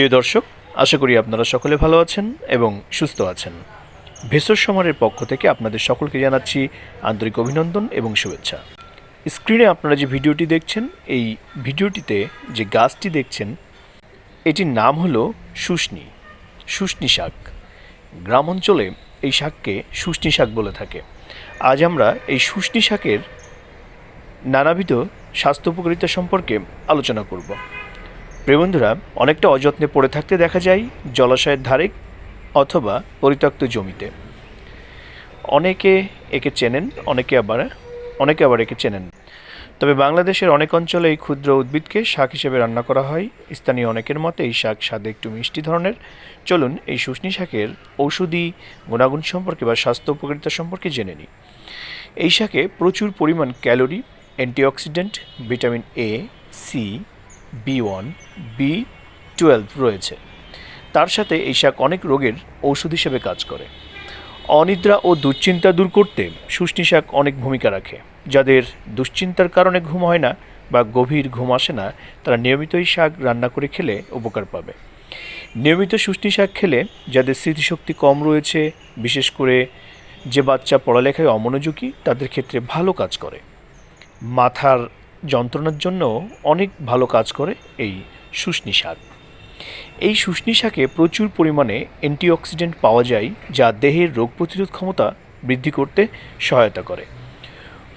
প্রিয় দর্শক, আশা করি আপনারা সকলে ভালো আছেন এবং সুস্থ আছেন। ভেষজ সমারের পক্ষ থেকে আপনাদের সকলকে জানাচ্ছি আন্তরিক অভিনন্দন এবং শুভেচ্ছা। স্ক্রিনে আপনারা যে ভিডিওটি দেখছেন, এই ভিডিওটিতে যে গাছটি দেখছেন, এটির নাম হলো শুষ্নি শুষ্নি শাক। গ্রাম অঞ্চলে এই শাককে শুষ্নি শাক বলে থাকে। আজ আমরা এই শুষ্নি শাকের নানাবিধ স্বাস্থ্য উপকারিতা সম্পর্কে আলোচনা করব। প্রিয় বন্ধুরা, অনেকটা অযত্নে পড়ে থাকতে দেখা যায় জলাশয়ের ধারে অথবা পরিত্যক্ত জমিতে। অনেকে একে চেনেন, অনেকে আবার অনেকে আবার একে চেনেন। তবে বাংলাদেশের অনেক অঞ্চলে এই ক্ষুদ্র উদ্ভিদকে শাক হিসেবে রান্না করা হয়। স্থানীয় অনেকের মতে এই শাক স্বাদে একটু মিষ্টি ধরনের। চলুন এই শুষ্নি শাকের ঔষধি গুণাগুণ সম্পর্কে বা স্বাস্থ্য উপকারিতা সম্পর্কে জেনে নিই। এই শাকে প্রচুর পরিমাণ calorie, antioxidant, vitamin A C B one, B twelve রয়েছে। তার সাথে এই শাক অনেক রোগের ঔষধ হিসেবে কাজ করে। অনিদ্রা ও দুশ্চিন্তা দূর করতে শুষ্নি শাক অনেক ভূমিকা রাখে। যাদের দুশ্চিন্তার কারণে ঘুম হয় না বা গভীর ঘুম আসে না, তারা নিয়মিত এই শাক রান্না করে খেলে উপকার পাবে। নিয়মিত শুষ্নি শাক খেলে যাদের স্মৃতিশক্তি কম রয়েছে, বিশেষ করে যে বাচ্চা পড়ালেখায় অমনোযোগী, তাদের ক্ষেত্রে ভালো কাজ করে। মাথার যন্ত্রণার জন্য অনেক ভালো কাজ করে এই শুষ্নি শাক। এই শুষ্নি শাকে প্রচুর পরিমাণে অ্যান্টিঅক্সিডেন্ট পাওয়া যায় যা দেহের রোগ প্রতিরোধ ক্ষমতা বৃদ্ধি করতে সহায়তা করে।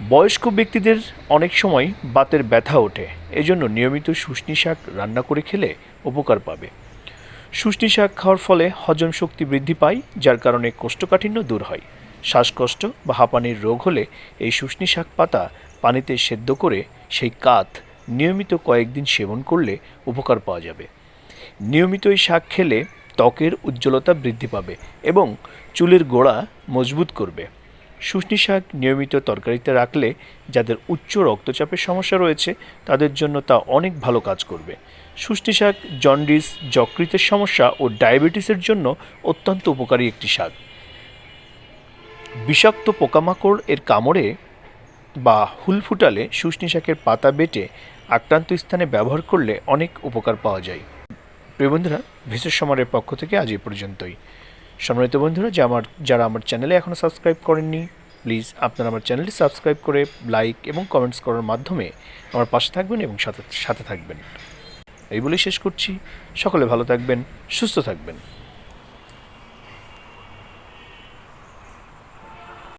বয়স্ক ব্যক্তিদের অনেক সময় বাতের ব্যথা ওঠে, এজন্য নিয়মিত শুষ্নি শাক রান্না করে খেলে উপকার পাবে। শুষ্নি শাক খাওয়ার ফলে হজম শক্তি বৃদ্ধি পায়, যার কারণে কোষ্ঠকাঠিন্য দূর হয়। শ্বাসকষ্ট বা হাঁপানির রোগ হলে এই শুষ্নি শাক পাতা পানিতে সেদ্ধ করে সেই কাত নিয়মিত কয়েকদিন সেবন করলে উপকার পাওয়া যাবে। নিয়মিত এই শাক খেলে ত্বকের উজ্জ্বলতা বৃদ্ধি পাবে এবং চুলের গোড়া মজবুত করবে। শুষ্নি শাক নিয়মিত তরকারিতে রাখলে যাদের উচ্চ রক্তচাপের সমস্যা রয়েছে, তাদের জন্য তা অনেক ভালো কাজ করবে। শুষ্নি শাক জন্ডিস, যকৃতের সমস্যা ও ডায়াবেটিসের জন্য অত্যন্ত উপকারী একটি শাক। বিষাক্ত পোকামাকড় এর কামড়ে বা হুল ফুটালে শুষ্নি শাকের পাতা বেটে আক্রান্ত স্থানে ব্যবহার করলে অনেক উপকার পাওয়া যায়। প্রিয় বন্ধুরা ভেষজ সমারের পক্ষ থেকে আজ এই পর্যন্তই। সম্মানিত বন্ধুরা, যে আমার যারা আমার চ্যানেলে এখনও সাবস্ক্রাইব করেননি, প্লিজ আপনারা আমার চ্যানেলটি সাবস্ক্রাইব করে লাইক এবং কমেন্টস করার মাধ্যমে আমার পাশে থাকবেন এবং সাথে সাথে থাকবেন। এই বলেই শেষ করছি। সকলে ভালো থাকবেন, সুস্থ থাকবেন।